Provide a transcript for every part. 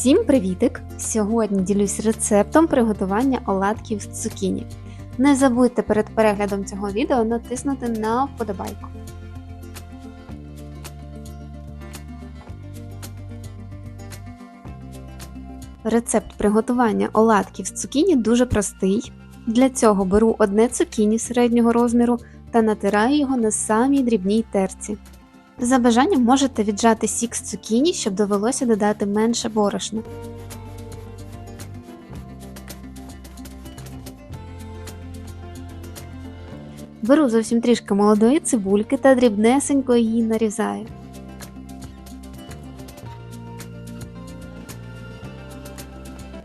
Всім привітик! Сьогодні ділюсь рецептом приготування оладків з цукіні. Не забудьте перед переглядом цього відео натиснути на вподобайку. Рецепт приготування оладків з цукіні дуже простий. Для цього беру одне цукіні середнього розміру та натираю його на самій дрібній терці. За бажанням можете віджати сік з цукіні, щоб довелося додати менше борошна. Беру зовсім трішки молодої цибульки та дрібнесенько її нарізаю.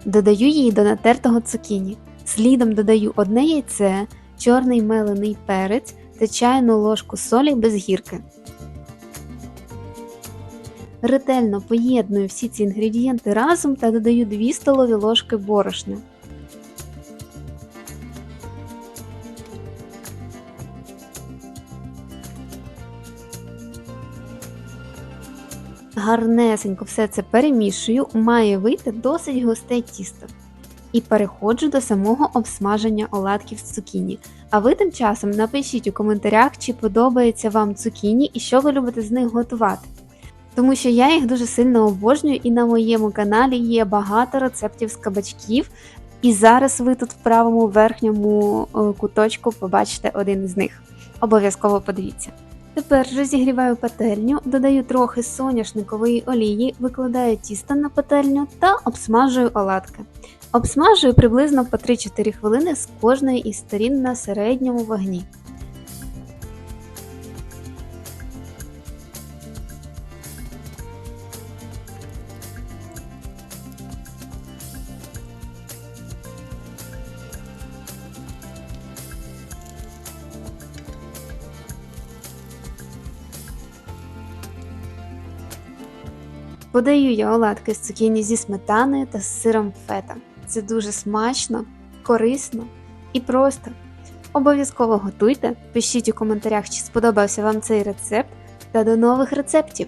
Додаю її до натертого цукіні. Слідом додаю одне яйце, чорний мелений перець та чайну ложку солі без гірки. Ретельно поєдную всі ці інгредієнти разом та додаю 2 столові ложки борошна. Гарнесенько все це перемішую, має вийти досить густе тісто. І переходжу до самого обсмаження оладків з цукіні. А ви тим часом напишіть у коментарях, чи подобається вам цукіні і що ви любите з них готувати. Тому що я їх дуже сильно обожнюю, і на моєму каналі є багато рецептів з кабачків. І зараз ви тут в правому верхньому е, куточку побачите один з них. Обов'язково подивіться. Тепер розігріваю пательню, додаю трохи соняшникової олії, викладаю тісто на пательню та обсмажую оладки. Обсмажую приблизно по 3-4 хвилини з кожної із сторін на середньому вогні. Подаю я оладки з цукіні зі сметаною та з сиром фета. Це дуже смачно, корисно і просто. Обов'язково готуйте, пишіть у коментарях, чи сподобався вам цей рецепт, та до нових рецептів!